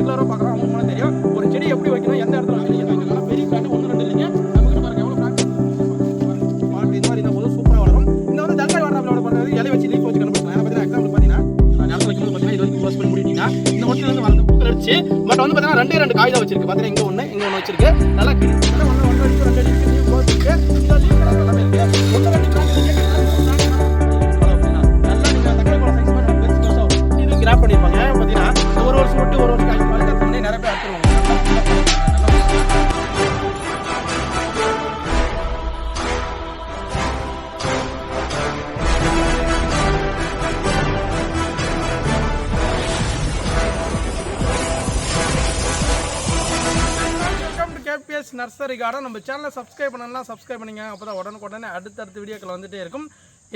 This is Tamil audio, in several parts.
ரெகுலராக பார்க்குறோம். அவங்களுக்கு தெரியும். ஒரு செடி எப்படி வைக்கணும் எந்த இடத்துல வைக்கணும் எது வைக்கணும். பெரிய பிளான்ட் ஒன்று ரெண்டு இல்லைங்க. நமக்கு பாருங்க எவ்வளோ பிளான்ட் இந்த மாதிரி இந்த போது சூப்பராக வளரும். இந்த வந்து தல்காய் வாட்டராப்பிலோட பண்ணுறது இலை வச்சு லீஃப் வச்சு கண்டுபிடிக்கலாம் ஏன்னா பார்த்தீங்கன்னா எக்ஸாம்பிள் பார்த்தீங்கன்னா நிலத்துல வைக்கும்போது பார்த்தீங்கன்னா இது வரைக்கும் க்ளோஸ் பண்ணி முடிட்டீங்கன்னா இந்த ஒட்டில இருந்து வளர்ந்து பூக்கள் அடிச்சு பட் வந்து பார்த்தீங்கன்னா ரெண்டே ரெண்டு காய் தான் வச்சிருக்கு. நர்சரி கார்டன் நம்ம சேனலை சப்ஸ்கிரைப் பண்ணலாம் சப்ஸ்கிரைப் பண்ணிங்க. அப்போ தான் உடனுக்குடனே அடுத்தடுத்த வீடியோக்கள் வந்துகிட்டே இருக்கும்.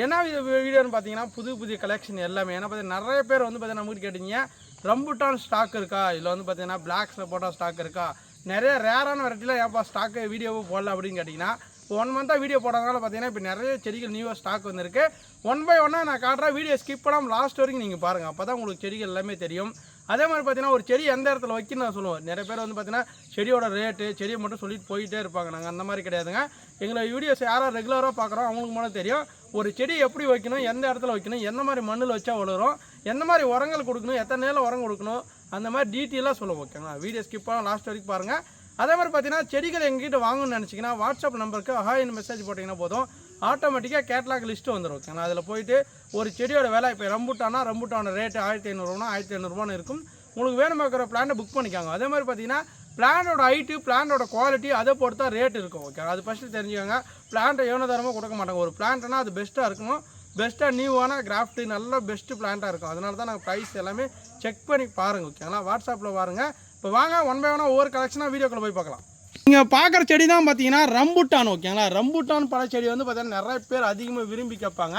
என்ன வீடியோன்னு பார்த்தீங்கன்னா புது புது கலெக்ஷன் எல்லாமே. ஏன்னா பார்த்தீங்கன்னா நிறைய பேர் வந்து பார்த்தீங்கன்னா நம்மகிட்ட கேட்டீங்க ரம்புட்டான் ஸ்டாக் இருக்கா? இதில் வந்து பார்த்தீங்கன்னா பிளாக் சப்போட்டா ஸ்டாக் இருக்கா? நிறைய ரேரான வெரைட்டியில் ஏன்ப்பா ஸ்டாக்கு வீடியோவை போடல அப்படின்னு கேட்டிங்கன்னா ஒன் மந்த்தாக வீடியோ போடுறதுனால பார்த்தீங்கன்னா இப்போ நிறைய செடிகள் நியூவாக ஸ்டாக் வந்திருக்கு. ஒன் பை ஒன்னாக நான் காட்டுறேன் வீடியோ ஸ்கிப் பண்ணாமல் லாஸ்ட் வரைக்கும் நீங்கள் பாருங்கள் அப்போ தான் உங்களுக்கு செடிகள் எல்லாமே தெரியும். அதே மாதிரி பார்த்தீங்கன்னா ஒரு செடி எந்த இடத்துல வைக்கணும் நான் சொல்லுவோம் நிறைய பேர் வந்து பார்த்தீங்கன்னா செடியோட ரேட்டு செடியை மட்டும் சொல்லிட்டு போயிட்டே இருப்பாங்க. நாங்கள் அந்த மாதிரி கிடையாதுங்க. எங்களை வீடியோஸ் யாரோ ரெகுலராக பார்க்குறோம். அவங்களுக்கு மட்டும் தெரியும். ஒரு செடி எப்படி வைக்கணும் எந்த இடத்துல வைக்கணும் எந்த மாதிரி மண்ணில் வச்சா வளரும் எந்த மாதிரி உரங்கள் கொடுக்கணும் எத்தனை நேரம் உரம் கொடுக்கணும் அந்த மாதிரி டீட்டெயிலாக சொல்லுவோம் ஓகேங்களா வீடியோ ஸ்கிப் பண்ண லாஸ்ட் வரைக்கும் பாருங்கள் அதே மாதிரி பார்த்தீங்கன்னா செடிகள் எங்ககிட்ட வாங்கணும்னு நினச்சிங்கன்னா வாட்ஸ்அப் நம்பருக்கு ஹாய்னு மெசேஜ் போட்டிங்கன்னா போதும். ஆட்டோமேட்டிக்காக கேட்லாக் லிஸ்ட்டு வந்துடும் ஓகேங்களா அதில் போயிட்டு ஒரு செடியோட விலை இப்போ ரம்புட்டானா ரம்புட்டான ரேட்டு ஆயிரத்தி ஐநூறுரூவா ஆயிரத்தி ஐநூறுரூவான்னு இருக்கும். உங்களுக்கு வேணுமா இருக்கிற பிளானை புக் பண்ணிக்காங்க. அதே மாதிரி பார்த்தீங்கன்னா பிளானோட ஹைட்டு பிளானோட குவாலிட்டி அதை பொறுத்து தான் ரேட் இருக்கும். ஓகே அது ஃபஸ்ட்டு தெரிஞ்சுக்கோங்க. பிளான்ட்டை எவ்வளோ தரமாக கொடுக்க மாட்டாங்க. ஒரு பிளான்ட்னா அது பெஸ்ட்டாக இருக்கணும். பெஸ்ட்டாக நியூவான கிராஃப்ட்டு நல்ல பெஸ்ட்டு பிளான்ட்டாக இருக்கும். அதனால தான் நாங்கள் ப்ரைஸ் எல்லாமே செக் பண்ணி பாருங்கள் ஓகேங்களா வாட்ஸ்அப்பில் பாருங்கள் இப்போ வாங்க ஒன் பை ஒன்னாக ஒவ்வொரு கலெக்ஷனாக வீடியோக்குள்ளே போய் பார்க்கலாம். நீங்கள் பார்க்குற செடி தான் பார்த்தீங்கன்னா ரம்புட்டான் ஓகேங்களா? ரம்புட்டான் பழ செடி வந்து பார்த்தீங்கன்னா நிறைய பேர் அதிகமாக விரும்பி கேட்பாங்க.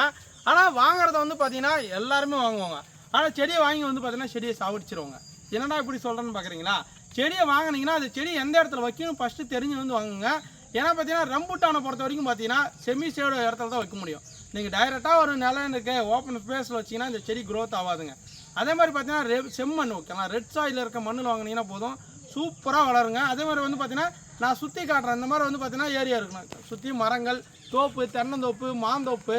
ஆனால் வாங்குறத வந்து பார்த்தீங்கன்னா எல்லாருமே வாங்குவாங்க. ஆனால் செடியை வாங்கி வந்து பார்த்தீங்கன்னா செடியை சாவடிச்சிருவாங்க. என்னடா இப்படி சொல்கிறேன்னு பார்க்குறீங்களா செடியை வாங்குனீங்கன்னா அது செடி எந்த இடத்துல வைக்கணும் ஃபஸ்ட்டு தெரிஞ்சு வந்து வாங்குங்க. ஏன்னா பார்த்தீங்கன்னா ரம்புட்டானை பொறுத்த வரைக்கும் பார்த்தீங்கன்னா செமி சேட இடத்துல தான் வைக்க முடியும். நீங்கள் டைரெக்டாக ஒரு நிலம் இருக்கு ஓப்பன் ஸ்பேஸில் வச்சிங்கன்னா இந்த செடி க்ரோத் ஆகாதுங்க. அதே மாதிரி பார்த்தீங்கன்னா ரெ செம்மண் ஓகேங்களா? ரெட் சாயில் இருக்க மண்ணில் வாங்கினீங்கன்னா போதும். சூப்பராக வளருங்க. அதே மாதிரி வந்து பார்த்தீங்கன்னா நான் சுற்றி காட்டுறேன் இந்த மாதிரி வந்து பார்த்தீங்கன்னா ஏரியா இருக்கணும் சுற்றி மரங்கள் தோப்பு தென்னந்தோப்பு மாந்தோப்பு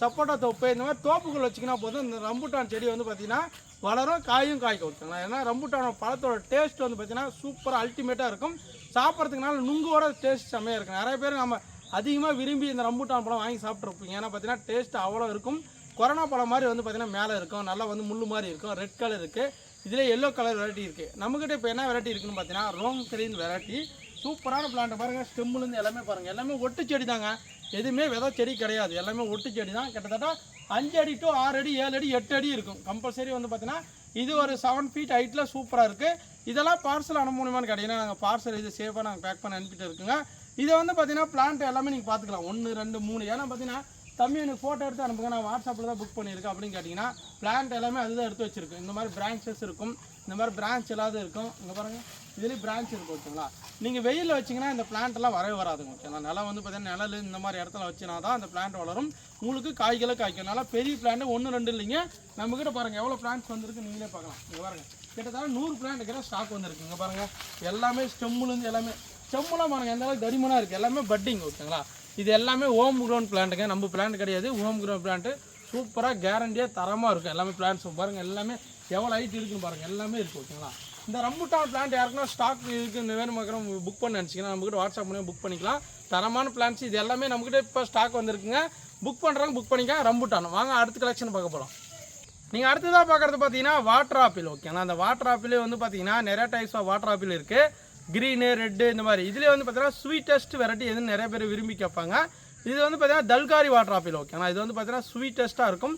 சப்போட்டா தோப்பு இந்த மாதிரி தோப்புகள் வச்சிங்கன்னா போதும். இந்த ரம்புட்டான் செடி வந்து பார்த்தீங்கன்னா வளரும் காயும் காய்க்க ஓகேங்களா? ஏன்னா ரம்புட்டான பழத்தோட டேஸ்ட் வந்து பார்த்தீங்கன்னா சூப்பராக அல்டிமேட்டாக இருக்கும். சாப்பிட்றதுக்குனால நுங்கோட டேஸ்ட் செம்மையாக இருக்கும். நிறைய பேர் நம்ம அதிகமாக விரும்பி இந்த ரம்புட்டான் பழம் வாங்கி சாப்பிட்ருப்பீங்க ஏன்னா பார்த்தீங்கன்னா டேஸ்ட் அவ்வளோ இருக்கும். கொரோனா பழம் மாதிரி வந்து பார்த்தீங்கன்னா மேலே இருக்கும். நல்லா வந்து முள் மாதிரி இருக்கும். ரெட் கலர் இருக்குது இதில் எல்லோ கலர் வெரைட்டி இருக்குது நம்மக்கிட்ட இப்போ என்ன வெரைட்டி இருக்குன்னு பார்த்தீங்கன்னா ரோங் கிரீன் வெரைட்டி சூப்பரான பிளான்ட் பாருங்கள் ஸ்டெம்முலேருந்து எல்லாமே பாருங்கள் எல்லாமே ஒட்டு செடி தாங்க. எதுவுமே விதை செடி கிடையாது. எல்லாமே ஒட்டு செடி தான். கிட்டத்தட்ட அஞ்சு அடி டு ஆறு அடி ஏழு அடி எட்டு அடி இருக்கும். கம்பல்சரி வந்து பார்த்தீங்கன்னா இது ஒரு செவன் ஃபீட் ஹைட்டில் சூப்பராக இருக்குது இதெல்லாம் பார்சல் அனுப்பணுமான்னு கேட்டிங்கன்னா நாங்கள் பார்சல் இது சேஃபாக நாங்கள் பேக் பண்ணி அனுப்பிட்டு இருக்குங்க. இதை வந்து பார்த்தீங்கன்னா பிளான்ட் எல்லாமே நீங்கள் பார்த்துக்கலாம் ஒன்று ரெண்டு மூணு ஏன்னா பார்த்தீங்கன்னா தம்பி எனக்கு ஃபோட்டோ எடுத்து அனுப்புங்க. நான் வாட்ஸ்அப்பில் தான் புக் பண்ணியிருக்கேன் அப்படின்னு கேட்டிங்கன்னா பிளான்ட் எல்லாமே அதுதான் எடுத்து வச்சிருக்கு. இந்த மாதிரி பிரான்ச்சஸ் இருக்கும். இந்த மாதிரி பிரான்ச் எல்லாவது இருக்கும். இங்கே பாருங்கள் இதுலேயும் பிரான்ச் இருக்கும் ஓகேங்களா நீங்கள் வெயிலில் வச்சிங்கன்னா இந்த பிளான்ட்லாம் வரவே வராதுங்க ஓகேங்களா நிலம் வந்து பார்த்தீங்கன்னா நிழல் இந்த மாதிரி இடத்துல வச்சினா தான் அந்த பிளான்ட் வளரும். உங்களுக்கு காய்களை காய்க்கும். நல்லா பெரிய பிளான்ட் ஒன்று ரெண்டு இல்லைங்க. நம்மக்கிட்ட பாருங்கள் எவ்வளோ பிளான்ட்ஸ் வந்திருக்கு நீங்களே பார்க்கலாம். இங்கே பாருங்கள் கிட்டத்தட்ட நூறு பிளான்ட் கிட்ட ஸ்டாக் வந்துருக்கு. இங்கே பாருங்கள் எல்லாமே ஸ்டெம்முலேருந்து எல்லாமே ஸ்டெம்முலாம் பாருங்கள் எந்த அளவுக்கு தரிமனாக இருக்குது எல்லாமே பட்டிங் ஓகேங்களா இது எல்லாமே ஹோம் க்ரௌண்ட் பிளான்ட்டுங்க நம்ம பிளான்ட் கிடையாது. ஹோம் க்ரௌண்ட் பிளான்ட்டு சூப்பராக கேரண்டியாக தரமாக இருக்கும். எல்லாமே பிளான்ட்ஸ் பாருங்கள் எல்லாமே எவ்வளோ ஹைட் இருக்குன்னு பாருங்கள் எல்லாமே இருக்குது ஓகேங்களா இந்த ரம்புட்டான் பிளான்ட் யாருக்குன்னா ஸ்டாக் இருக்குன்னு வேணும் பார்க்குறோம் புக் பண்ண நினச்சிங்கன்னா நம்மக்கிட்ட வாட்ஸ்அப் பண்ணி புக் பண்ணிக்கலாம். தரமான பிளான்ஸ் இது எல்லாமே நம்மக்கிட்ட இப்போ ஸ்டாக் வந்திருக்குங்க. புக் பண்ணுறாங்க புக் பண்ணிக்க ரம்புட்டான் வாங்க அடுத்த கலெக்ஷன் பார்க்க போகிறோம் நீங்கள் அடுத்ததாக பார்க்குறது பார்த்தீங்கன்னா வாட்டர் ஆப்பிள் ஓகேங்களா அந்த வாட்டர் ஆப்பிளே வந்து பார்த்தீங்கன்னா நிறையா டைப்ஸ் ஆஃப் வாட்டர் ஆப்பிள் இருக்குது க்ரீனு ரெட்டு இந்த மாதிரி. இதுலேயே வந்து பார்த்தீங்கன்னா ஸ்வீட்டஸ்ட் வெரைட்டி எதுன்னு நிறைய பேர் விரும்பி கேட்பாங்க. இது வந்து பார்த்தீங்கன்னா தல்காரி வாட்டர் ஆப்பிள் ஓகேங்களா இது வந்து பார்த்தீங்கன்னா ஸ்வீட்டஸ்ட்டாக இருக்கும்.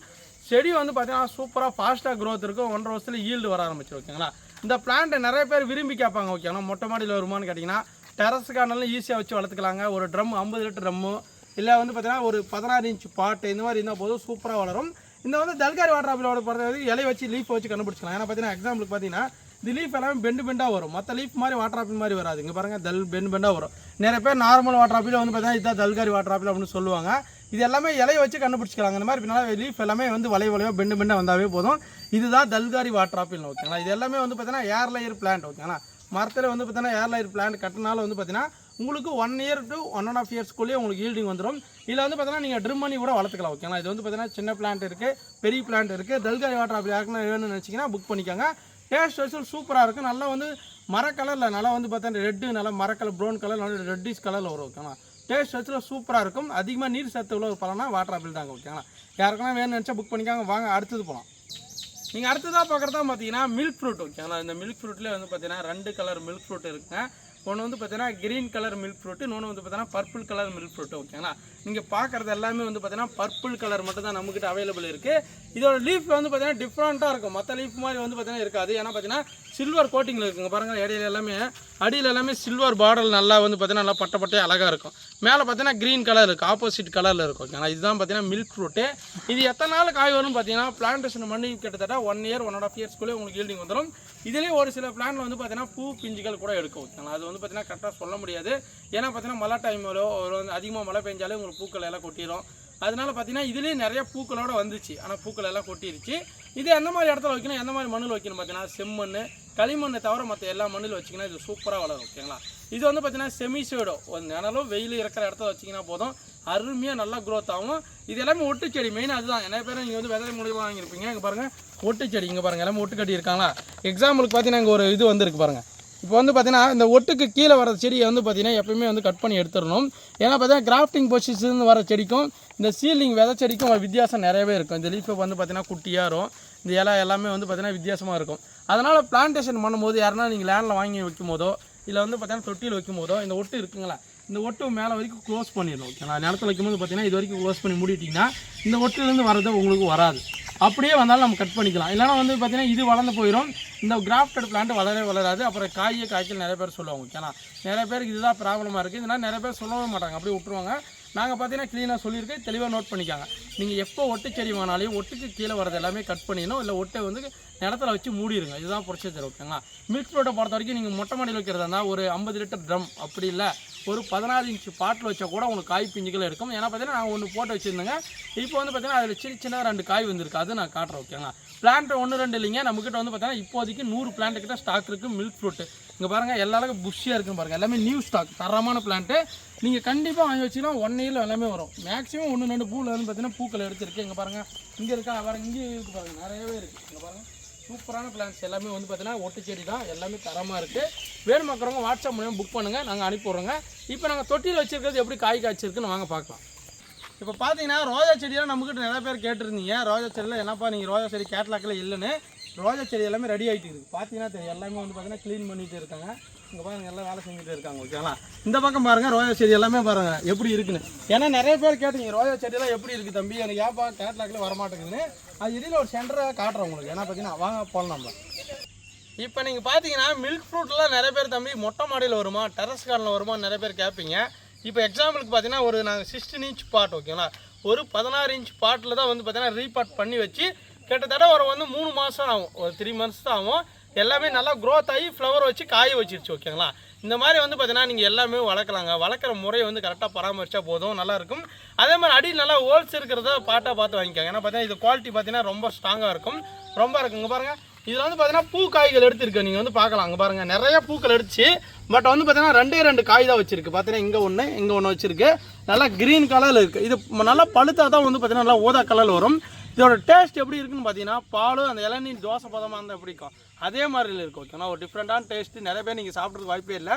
செடி வந்து பார்த்தீங்கன்னா சூப்பராக ஃபாஸ்ட்டாக க்ரோத் இருக்கும் ஒன்றரை வருஷத்துல ஈல்டு வர ஆரம்பிச்சு ஓகேங்களா இந்த பிளான்ட்டை நிறைய பேர் விரும்பி கேட்பாங்க ஓகேங்களா மொட்டை மாடியில் வருமான்னு கேட்டிங்கன்னா டெரஸுக்கானாலும் ஈஸியாக வச்சு வளர்த்துக்கலாங்க. ஒரு ட்ரம் ஐம்பது லிட்டர் ட்ரம்மு இல்லை வந்து பார்த்தீங்கன்னா ஒரு பதினாறு இன்ச் பாட்டு இந்த மாதிரி இருந்தால் போதும் சூப்பராக வளரும். இந்த வந்து தல்காரி வாட்டர் ஆப்பிளோட பொறுத்த வரைக்கும் இலைய வச்சு லீஃப் வச்சு கண்டுபிடிச்சிக்கலாம். ஏன்னா பார்த்தீங்கன்னா எக்ஸாம்பிளுக்கு பார்த்தீங்கன்னா இந்த லீஃப் எல்லாமே பெண்டு பெண்டாக வரும். மற்ற லீஃப் மாதிரி வாட்டர் ஆப்பிள் மாதிரி வராது. இங்கே பாருங்கள் தல் பெண்டு பெண்டாக வரும். நிறைய பேர் நார்மல் வாட்டர் ஆப்பிள் வந்து பார்த்தீங்கன்னா இதுதான் தல்காரி வாட்டர் ஆப்பிள் அப்படின்னு சொல்லுவாங்க. இது எல்லாமே இலையை வச்சு கண்டுபிடிச்சிக்கலாங்க. இந்த மாதிரி நல்லா லீஃப் எல்லாமே வந்து வளைய வளையோ பெண்டு பெண்டாக வந்தாவே போதும். இதுதான் தல்காரி வாட்டர் ஆப்பிள் ஓகேங்களா? இது எல்லாமே வந்து பார்த்தீங்கன்னா ஏர் லேயர் பிளான்ட் ஓகேங்களா? மரத்தில் வந்து பார்த்தீங்கன்னா ஏர் பிளான்ட் கட்டினால வந்து பார்த்தீங்கன்னா உங்களுக்கு one year to one and half இயர்ஸ்க்குள்ளேயே உங்களுக்கு ஈல்டிங் வந்துடும் இதில் வந்து பார்த்தீங்கன்னா நீங்கள் ட்ரிம் பண்ணி கூட வளர்த்துக்கலாம் ஓகேங்களா? இது வந்து பார்த்தீங்கன்னா சின்ன பிளான்ட் இருக்குது பெரிய பிளான்ட் இருக்குது தல்காரி வாட்டர் ஆப்பிள் யாருக்குன்னா வேணும்னு நினச்சிங்கன்னா புக் பண்ணிக்கோங்க. டேஸ்ட் வைஸும் சூப்பராக இருக்கும் நல்லா வந்து மர கலரில் நல்லா வந்து பார்த்தீங்கன்னா ரெட்டு நல்லா மர கலர் ப்ரௌன் கலர் நல்லா ரெட்டிஷ் கலரில் வரும் ஓகேங்களா டேஸ்ட் வச்சுல சூப்பராக இருக்கும். அதிகமாக நீர் சத்து உள்ள ஒரு பழம்னா வாட்டர் ஆப்பிள் தாங்க ஓகேங்களா யாருக்குன்னா வேணும்னு நினச்சா புக் பண்ணிக்காங்க. வாங்க அடுத்தது போகலாம் நீங்கள் அடுத்ததாக பார்க்குறதா பார்த்தீங்கன்னா மில்க் ஃப்ரூட் ஓகேங்களா இந்த மில்க் ஃப்ரூட்லேயே வந்து பார்த்தீங்கன்னா ரெண்டு கலர் மில்க் ஃப்ரூட் இருக்குங்க. ஒன்று வந்து பார்த்தீங்கன்னா கிரீன் கலர் மில்க் ஃப்ரூட் இன்னொன்று வந்து பார்த்தீங்கன்னா பர்பிள் கலர் மில்க் ஃப்ரூட் ஓகேங்களா நீங்கள் பார்க்குறது எல்லாமே வந்து பார்த்தீங்கன்னா பர்பிள் கலர் மட்டும் தான் நம்மக்கிட்ட அவைலபிள் இருக்குது இதோட லீஃப் வந்து பார்த்தீங்கன்னா டிஃப்ரெண்ட்டாக இருக்கும். மற்ற லீஃப் மாதிரி வந்து பார்த்தீங்கன்னா இருக்காது. ஏன்னா பார்த்தீங்கன்னா சில்வர் கோட்டிங்கில் இருக்குங்க. பாருங்கள் இடையில எல்லாமே அடியில் எல்லாமே சில்வர் பாடல் நல்லா வந்து பார்த்தீங்கன்னா நல்லா பட்டை அழகாக இருக்கும். மேலே பார்த்தீங்கன்னா க்ரீன் கலர் இருக்குது ஆப்போசிட் கலரில் இருக்கும் ஓகேங்களா இதுதான் பார்த்தீங்கன்னா மில்க் ஃப்ரூட்டு இது எத்தனை நாள் காய் வரும்னு பார்த்தீங்கன்னா பிளான்டேஷன் பண்ணி கிட்டத்தட்ட one year one and half இயர்ஸ்க்குள்ளே உங்களுக்கு ஈல்டிங் வந்துடும் இதுலேயே ஒரு சில பிளான்ல வந்து பார்த்தீங்கன்னா பூ பிஞ்சுகள் கூட எடுக்கும் ஓகேங்களா அது வந்து பார்த்தீங்கன்னா கரெக்டாக சொல்ல முடியாது. ஏன்னா பார்த்தீங்கன்னா மழை டைமிலோ ஒரு வந்து அதிகமாக மழை பெஞ்சாலே உங்களுக்கு பூக்கள் எல்லாம் கொட்டிடும் அதனால பார்த்தீங்கன்னா இதுலேயே நிறைய பூக்களோட வந்துச்சு. ஆனால் பூக்கள் எல்லாம் கொட்டிருச்சு. இது எந்த மாதிரி இடத்துல வைக்கணும் எந்த மாதிரி மண்ணில் வைக்கணும் பார்த்தீங்கன்னா செம்மண் களிமண்ணை தவிர மற்ற எல்லா மண்ணில் வச்சிங்கன்னா இது சூப்பராக வளரும் ஓகேங்களா இது வந்து பார்த்தீங்கன்னா செமி ஷேடோ ஒரு நிழலும் வெயில் இருக்கிற இடத்துல வச்சிங்கன்னா போதும். அருமையாக நல்லா க்ரோத் ஆகும். இது எல்லாமே ஒட்டு செடி மெயின் அதுதான். நிறைய பேர் நீங்கள் வந்து விதை மூலியமாக வாங்கியிருப்பீங்க. இங்கே பாருங்கள் ஒட்டு செடி இங்கே பாருங்கள் எல்லாமே ஒட்டு கட்டி இருக்காங்களா எக்ஸாம்பிளுக்கு பார்த்தீங்கன்னா இங்கே ஒரு இது வந்திருக்கு பாருங்கள் இப்போ வந்து பார்த்தீங்கன்னா இந்த ஒட்டுக்கு கீழே வர செடியை வந்து பார்த்தீங்கன்னா எப்பயுமே வந்து கட் பண்ணி எடுத்துடணும். ஏன்னா பார்த்தீங்கன்னா கிராஃப்டிங் பொசிஷன் வர செடிக்கும் இந்த சீலிங் விதை செடிக்கும் வித்தியாசம் நிறையவே இருக்கும். இந்த லீஃப் வந்து பார்த்திங்கன்னா குட்டியாக இருக்கும் இந்த இலை எல்லாமே வந்து பார்த்திங்கன்னா வித்தியாசமாக இருக்கும். அதனால் பிளான்டேஷன் பண்ணும்போது யாருன்னா நீங்கள் லேண்டில் வாங்கி வைக்கும் போதோ இல்லை வந்து பார்த்தீங்கன்னா தொட்டியில் வைக்கும் போதோ இந்த ஒட்டு இருக்குங்களா? இந்த ஒட்டு மேலே வரைக்கும் க்ளோஸ் பண்ணிடணும் நான் நிலத்து வைக்கும்போது பார்த்தீங்கன்னா இது வரைக்கும் க்ளோஸ் பண்ணி மூடிட்டிங்கன்னா இந்த ஒட்டுலேருந்து வர்றது உங்களுக்கு வராது. அப்படியே வந்தாலும் நம்ம கட் பண்ணிக்கலாம். இல்லைனா வந்து பார்த்தீங்கன்னா இது வளர்ந்து போயிடும் இந்த கிராஃப்டட் பிளான்ட் வளரவே வளராது. அப்புறம் காயே காய்ச்சல் நிறைய பேர் சொல்லுவாங்க ஓகேனா நிறைய பேருக்கு இதுதான் ப்ராப்ளமாக இருக்குது இதனால் நிறைய பேர் சொல்லவே மாட்டாங்க. அப்படியே விட்டுருவாங்க. நாங்கள் பார்த்தீங்கன்னா க்ளீனாக சொல்லியிருக்கேன் தெளிவாக நோட் பண்ணிக்காங்க. நீங்கள் எப்போ ஒட்டு செடி வாங்கினாலையும் ஒட்டுக்கு கீழே வரது எல்லாமே கட் பண்ணிடணும். இல்லை ஒட்டை வந்து நிலத்துல வச்சு மூடிடுங்க. இதுதான் ப்ரொசீஜர் ஓகேங்களா மில்க் ஃப்ரூட்டை பொறுத்த வரைக்கும் நீங்கள் மொட்டை மாடியில் வைக்கிறதா இருந்தால் ஒரு ஐம்பது லிட்டர் ட்ரம் அப்படி இல்லை. ஒரு பதினாறு இன்ச்சு பாட்டில் வச்சா கூட உங்களுக்கு காய் பிஞ்சுகள் இருக்கும். ஏன்னா பார்த்தீங்கன்னா நான் ஒன்று போட்டு வச்சுருந்தேங்க. இப்போ வந்து பார்த்தீங்கன்னா அதில் சின்ன சின்ன ரெண்டு காய் வந்திருக்கு. அது நான் காட்டுறேன் ஓகேங்களா பிளான்ட் ஒன்று ரெண்டு இல்லைங்க. நம்மக்கிட்ட வந்து பார்த்தீங்கன்னா இப்போதைக்கு நூறு பிளான்ட் கிட்ட ஸ்டாக் இருக்குது மில்க் ஃப்ரூட்டு இங்கே பாருங்கள் எல்லா அளவுக்கு புஷ்ஷியாக இருக்குன்னு பாருங்கள் எல்லாமே நியூ ஸ்டாக் தரமான பிளான்ட்டு நீங்கள் கண்டிப்பாக வாங்கி வச்சுன்னா ஒன் இயரில் எல்லாமே வரும். மேக்ஸிமம் ஒன்று ரெண்டு பூவில் வந்து பார்த்தீங்கன்னா பூக்கள் எடுத்துருக்கு இங்கே பாருங்கள் இங்கே இருக்கா? பாருங்கள் இங்கே இருக்குது பாருங்கள் நிறையவே இருக்குது இங்கே பாருங்கள் சூப்பரான பிளான்ஸ் எல்லாமே வந்து பார்த்தீங்கன்னா ஒட்டு செடி தான். எல்லாமே தரமாக இருக்குது வேணுமாக்கிறவங்க வாட்ஸ்அப் மூலியம் புக் பண்ணுங்கள் நாங்கள் அனுப்பிடுறோங்க இப்போ நாங்கள் தொட்டியில் வச்சிருக்கிறது எப்படி காய் காய்ச்சிருக்குன்னு வாங்க பார்க்கலாம். இப்போ பார்த்தீங்கன்னா ரோஜா செடியெல்லாம் நம்மக்கிட்ட நிறைய பேர் கேட்டிருந்தீங்க. ரோஜா செடியில் என்னப்பா நீங்கள் ரோஜா செடி கேட்லாக்கில் இல்லைன்னு. ரோஜா செடி எல்லாமே ரெடி ஆகிட்டு இருக்குது பார்த்தீங்கன்னா தெரியும். எல்லாமே வந்து பார்த்தீங்கன்னா க்ளீன் பண்ணிகிட்டு இருக்காங்க. இங்கே பாருங்க எல்லாம் வேலை செஞ்சுட்டு இருக்காங்க. ஓகேங்களா இந்த பக்கம் பாருங்கள் ரோஜா செடி எல்லாமே பாருங்கள் எப்படி இருக்குன்னு. ஏன்னா நிறைய பேர் கேட்டீங்க ரோஜா செடியெல்லாம் எப்படி இருக்குது தம்பி? எனக்கு ஏப்பா கேட்லாக்கில் வரமாட்டேங்குதுன்னு. அது இடையில ஒரு சென்டரை காட்டுறேன் உங்களுக்கு. ஏன்னா பார்த்தீங்கன்னா வாங்க போகலாம் நம்ம. இப்போ நீங்கள் பார்த்தீங்கன்னா மில்க் ஃப்ரூட்லாம் நிறைய பேர் தம்பி மொட்டை மாடியில் வருமா டெரஸ் கார்டனில் வருமா நிறைய பேர் கேட்பீங்க இப்போ எக்ஸாம்பிளுக்கு பார்த்தீங்கன்னா ஒரு நாங்கள் சிக்ஸ்டீன் இன்ச் பாட் ஓகேங்களா ஒரு பதினாறு இன்ச் பாட்டில் தான் வந்து பார்த்தீங்கன்னா ரீபாட் பண்ணி வச்சு கிட்டத்தட்ட ஒரு வந்து மூணு மாதம் ஆகும். ஒரு த்ரீ மந்த்ஸ் தான் ஆகும். எல்லாமே நல்லா க்ரோத் ஆகி ஃப்ளவர் வச்சு காய வச்சிருச்சு ஓகேங்களா இந்த மாதிரி வந்து பார்த்தீங்கன்னா நீங்கள் எல்லாமே வளர்க்கலாங்க. வளர்க்குற முறையை வந்து கரெக்டாக பராமரித்தா போதும் நல்லாயிருக்கும் அதே மாதிரி அடி நல்லா ஹோல்ஸ் இருக்கிறத பாட்டாக பார்த்து வாங்கிக்காங்க. ஏன்னா பார்த்தீங்கன்னா இது குவாலிட்டி பார்த்தீங்கன்னா ரொம்ப ஸ்ட்ராங்காக இருக்கும். ரொம்ப இருக்குங்க பாருங்கள் இதில் வந்து பார்த்தீங்கன்னா பூ காய்கள் எடுத்திருக்கு நீங்கள் வந்து பார்க்கலாம். அங்கே பாருங்கள் நிறைய பூக்கள் எடுத்து பட் வந்து பார்த்தீங்கன்னா ரெண்டே ரெண்டு காய் தான் வச்சிருக்கு. பார்த்தீங்கன்னா இங்கே ஒன்று இங்கே ஒன்று வச்சிருக்கு. நல்லா க்ரீன் கலரில் இருக்குது இது நல்லா பழுத்தா தான் வந்து பார்த்தீங்கன்னா நல்லா ஓதா கலரில் வரும். இதோட டேஸ்ட் எப்படி இருக்குன்னு பார்த்தீங்கன்னா பாலும் அந்த இளநீர் தோசை பதமாக இருந்தால் எப்படி இருக்கும்? அதே மாதிரில இருக்கும் ஓகேங்களா ஒரு டிஃப்ரெண்ட்டான டேஸ்ட்டு நிறைய பேர் நீங்கள் சாப்பிட்றதுக்கு வாய்ப்பே இல்லை.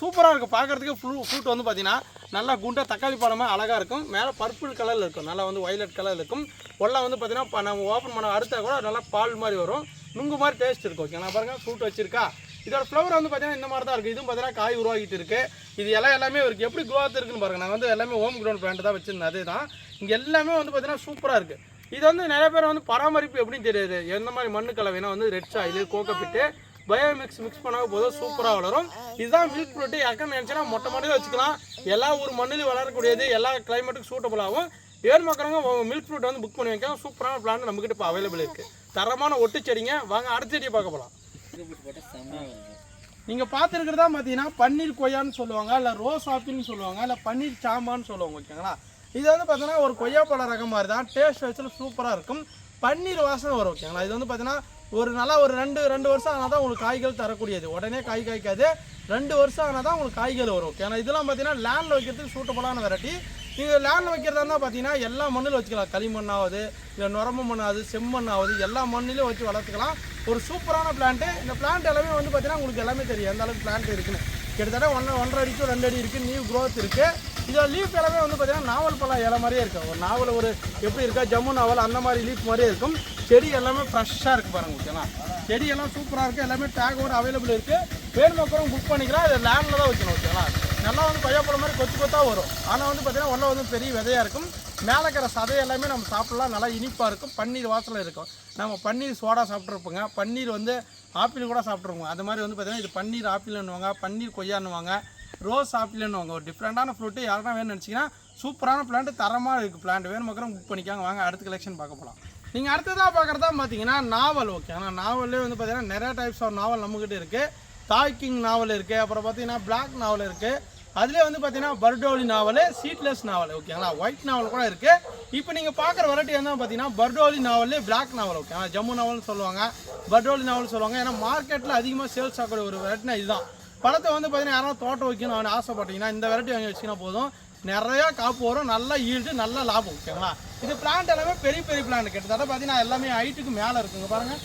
சூப்பராக இருக்கும் பார்க்குறதுக்கு ஃப்ரூ ஃப்ரூட் வந்து பார்த்தீங்கன்னா நல்லா குண்டாக தக்காளி பழமாக அழகாக இருக்கும். மேலே பர்பிள் கலரில் இருக்கும். நல்லா வந்து ஒயலட் கலரில் இருக்கும். உள்ள வந்து பார்த்தீங்கன்னா நம்ம ஓப்பன் பண்ண அறுத்தா கூட நல்லா பால் மாதிரி வரும். நுங்கு மாதிரி டேஸ்ட் இருக்கும் ஓகேங்களா பாருங்கள் ஃப்ரூட் வச்சிருக்கா. இதோட ஃப்ளவர் வந்து பார்த்தீங்கன்னா இந்த மாதிரி தான் இருக்குது இதுவும் பார்த்தீங்கன்னா காய் உருவாகிட்டு இருக்குது இது எல்லாம் எல்லாமே இருக்குது எப்படி குரோத் இருக்குன்னு பாருங்கள் நான் வந்து எல்லாமே ஹோம் க்ரௌண்ட் பிளான்ட் தான் வச்சிருந்தேன். அதே தான் இங்கே எல்லாமே வந்து பார்த்தீங்கன்னா சூப்பராக இருக்குது இது வந்து நிறைய பேர் வந்து பராமரிப்பு எப்படின்னு தெரியாது. எந்த மாதிரி மண்ணு கலவைனா வந்து red soil cocopeat bio mix mix பண்ணால் போதும் சூப்பராக வளரும். இதுதான் மில்க் ஃப்ரூட்டு யாருக்கும் நினச்சினா மொட்டை மாடியில் வச்சுக்கலாம். எல்லா ஊர் மண்ணிலும் வளரக்கூடியது எல்லா கிளைமேட்டுக்கும் சூட்டபுள் ஆகும். ஏன் மக்கறவங்க மில்க் ஃப்ரூட் வந்து புக் பண்ணி வைக்கலாம். சூப்பரான பிளான் நம்மக்கிட்ட இப்போ அவைலபிள் இருக்குது தரமான ஒட்டு செடிங்க. வாங்க அடுத்த செடியை பார்க்க போகலாம் நீங்கள் பார்த்துருக்கிறதா பார்த்தீங்கன்னா பன்னீர் கொய்யான்னு சொல்லுவாங்க இல்லை ரோஸ் ஆப்பிள்னு சொல்லுவாங்க இல்லை பன்னீர் சாம்பான்னு சொல்லுவாங்க ஓகேங்களா? இது வந்து பார்த்தீங்கன்னா ஒரு கொய்யாப்பழ ரகம் மாதிரி தான் டேஸ்ட் வச்சு சூப்பராக இருக்கும். பன்னீர் வாசனை வரும் ஓகேங்களா? இது வந்து பார்த்தீங்கன்னா ஒரு நல்லா ஒரு ரெண்டு ரெண்டு வருஷம் ஆனால் தான் உங்களுக்கு காய்கள் தரக்கூடியது. உடனே காய் காய்க்காது. ரெண்டு வருஷம் ஆனால் தான் உங்களுக்கு காய்கள் வரும் ஓகே இதெல்லாம் பார்த்தீங்கன்னா லேண்டில் வைக்கிறதுக்கு சூட்டபுளான வெரைட்டி நீங்கள் லேண்டில் வைக்கிறதா இருந்தால் பார்த்தீங்கன்னா எல்லா மண்ணில் வச்சுக்கலாம். களிமண்ணாவது இல்லை நுரம்பு மண்ணாவது செம்மண்ணாவது எல்லா மண்ணிலும் வச்சு வளர்த்துக்கலாம். ஒரு சூப்பரான பிளான்ட்டு இந்த பிளான்ட் எல்லாமே வந்து பார்த்தீங்கன்னா உங்களுக்கு எல்லாமே தெரியும். எந்த அளவுக்கு பிளான்ட் இருக்குன்னு. கிட்டத்தட்ட ஒன்றரை ஒன்றரை அடிக்கும் ரெண்டு அடி இருக்குது நியூ க்ரோத் இருக்குது இதில் லீஃப் எல்லாமே வந்து பார்த்தீங்கன்னா நாவல் பழம் இலை மாதிரியே இருக்கும் ஒரு நாவல் ஒரு எப்படி இருக்கா? ஜம்மு நாவல் அந்த மாதிரி லீஃப் மாதிரியே இருக்கும். செடி எல்லாமே ஃப்ரெஷ்ஷாக இருக்குது பாருங்க ஓகேங்களா செடி எல்லாம் சூப்பராக இருக்குது எல்லாமே டேக்கோடு ஒரு அவைலபிள் இருக்குது வேணுமக்கிறவங்க புக் பண்ணிக்கலாம். இது லேண்டில் தான் வைக்கணும் ஓகேங்களா நல்லா வந்து கொய்யாப்பழம் மாதிரி கொத்து கொத்தாக வரும். ஆனால் வந்து பார்த்தீங்கன்னா ஒன்றும் வந்து பெரிய விதையாக இருக்கும். மேலே இருக்கிற சதை எல்லாமே நம்ம சாப்பிடலாம். நல்லா இனிப்பாக இருக்கும். பன்னீர் வாசலில் இருக்கும். நம்ம பன்னீர் சோடா சாப்பிட்ருப்போங்க பன்னீர் வந்து ஆப்பிள் கூட சாப்பிட்ருப்போங்க அது மாதிரி வந்து பார்த்தீங்கன்னா இது பன்னீர் ஆப்பிள்னுவாங்க பன்னீர் கொய்யான்னுவாங்க. ரோஸ் ஆப்பிள்னுவாங்க ஒரு டிஃப்ரெண்டான ஃப்ரூட்டு யாருன்னா வேணும்னு நினச்சிங்கன்னா சூப்பரான பிளான்ட் தரமாக இருக்குது பிளான்ட் வேணும் மக்களும் புக் பண்ணிக்காங்க. வாங்க அடுத்த கலெக்ஷன் பார்க்க போகலாம் நீங்கள் அடுத்ததாக பார்க்குறதா பார்த்தீங்கன்னா நாவல் ஓகே ஆனால் நாவல்லே வந்து பார்த்தீங்கன்னா நிறைய டைப்ஸ் ஆஃப் நாவல் நம்மக்கிட்ட இருக்குது தாய்க்கிங் நாவல் இருக்குது அப்புறம் பார்த்தீங்கன்னா பிளாக் நாவல் இருக்குது அதுலேயே வந்து பார்த்தீங்கன்னா பர்டோலி நாவல் சீட்லெஸ் நாவல் ஓகேங்களா ஒயிட் நாவல் கூட இருக்குது இப்போ நீங்கள் பார்க்குற வெரைட்டி என்ன பார்த்தீங்கன்னா பர்டோலி நாவல்லே பிளாக் நாவல் ஓகேங்களா ஜம்மு நாவல்னு சொல்லுவாங்க. பர்டோலி நாவல் சொல்லுவாங்க. ஏன்னா மார்க்கெட்டில் அதிகமாக சேல்ஸ் ஆகக்கூடிய ஒரு வெரைட்டினா இதுதான். பழத்தை வந்து பார்த்தீங்கன்னா யாராவது தோட்டம் வைக்கணும் அப்படின்னு ஆசைப்பட்டீங்கன்னா இந்த வெரைட்டி வாங்கி வச்சிங்கன்னா போதும். நிறையா காப்பு வரும் நல்லா ஈல்டு நல்ல லாபம் ஓகேங்களா இது பிளான்ட் எல்லாமே பெரிய பெரிய பிளான்ட் கிட்டத்தட்ட பார்த்தீங்கன்னா எல்லாமே ஹைட்டுக்கு மேலே இருக்குங்க. பாருங்கள்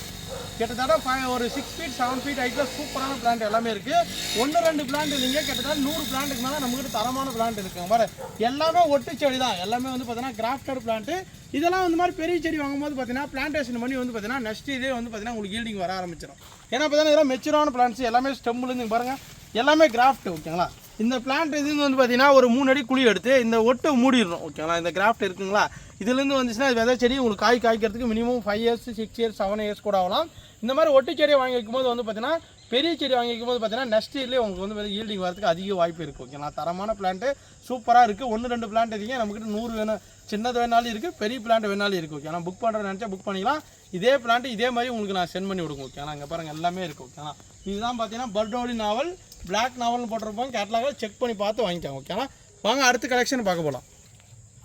கிட்டத்தட்ட ஃபைவ் ஒரு சிக்ஸ் ஃபீட் செவன் ஃபீட் ஹைட்டில் சூப்பரான பிளான்ட் எல்லாமே இருக்குது ஒன்று ரெண்டு பிளான்ட் இல்லைங்க. கிட்டத்தட்ட நூறு பிளான்ட்டுக்கு மேலே நம்மகிட்ட தரமான பிளான்ட் இருக்குங்க பாரு எல்லாமே ஒட்டு செடி தான். எல்லாமே வந்து பார்த்தீங்கன்னா கிராஃப்டட் பிளான்ட்டு இதெல்லாம் வந்து மாதிரி பெரிய செடி வாங்கும்போது பார்த்தீங்கன்னா பிளான்டேஷன் பண்ணி வந்து பார்த்தீங்கன்னா நெக்ஸ்ட் இதே வந்து பார்த்தீங்கன்னா உங்களுக்கு ஈல்டிங் வர ஆரம்பிச்சிடும் ஏன்னா பார்த்தீங்கன்னா இதெல்லாம் மெச்சூரான பிளான்ட்ஸ் எல்லாமே ஸ்டெம்லேருந்து பாருங்கள் எல்லாமே கிராஃப்ட் ஓகேங்களா இந்த பிளான்ட் இது வந்து பார்த்தீங்கன்னா ஒரு மூணு அடி குழி எடுத்து இந்த ஒட்டை மூடிடணும் ஓகேங்களா இந்த கிராஃப்ட் இருக்குங்களா? இதுலேருந்து வந்துச்சுன்னா இது விதை செடி உங்களுக்கு காய் காய்க்கிறதுக்கு minimum five years six years seven years கூட ஆகலாம். இந்த மாதிரி ஒட்டு செடியை வாங்கி வைக்கும்போது வந்து பார்த்தீங்கன்னா பெரிய செடி வாங்கி வைக்கும்போது பார்த்தீங்கன்னா நெக்ஸ்ட் இயர்லேயே உங்களுக்கு வந்து ஈல்டிங் வரதுக்கு அதிக வாய்ப்பு இருக்குது ஓகேங்களா தரமான பிளான்ட்டு சூப்பராக இருக்குது ஒன்று ரெண்டு பிளான்ட் இருக்கீங்க நம்மக்கிட்ட நூறு வேணும் சின்னது வேணாலும் இருக்குது பெரிய பிளான்ட் வேணாலும் இருக்குது ஓகே நான் புக் பண்ணுற நினச்சா புக் பண்ணிக்கலாம். இதே பிளான்ட் இதே மாதிரி உங்களுக்கு நான் சென்ட் பண்ணி விடுங்க. ஓகேங்களா இங்கே பாருங்கள் எல்லாமே இருக்குது ஓகேங்களா இதுதான் பார்த்தீங்கன்னா பர்டோலி நாவல் பிளாக் நாவல்னு போட்டிருப்போம். கேட்லாக செக் பண்ணி பார்த்து வாங்கிக்கோங்க. ஓகேங்களா வாங்க அடுத்த கலெக்ஷன் பார்க்க போகலாம்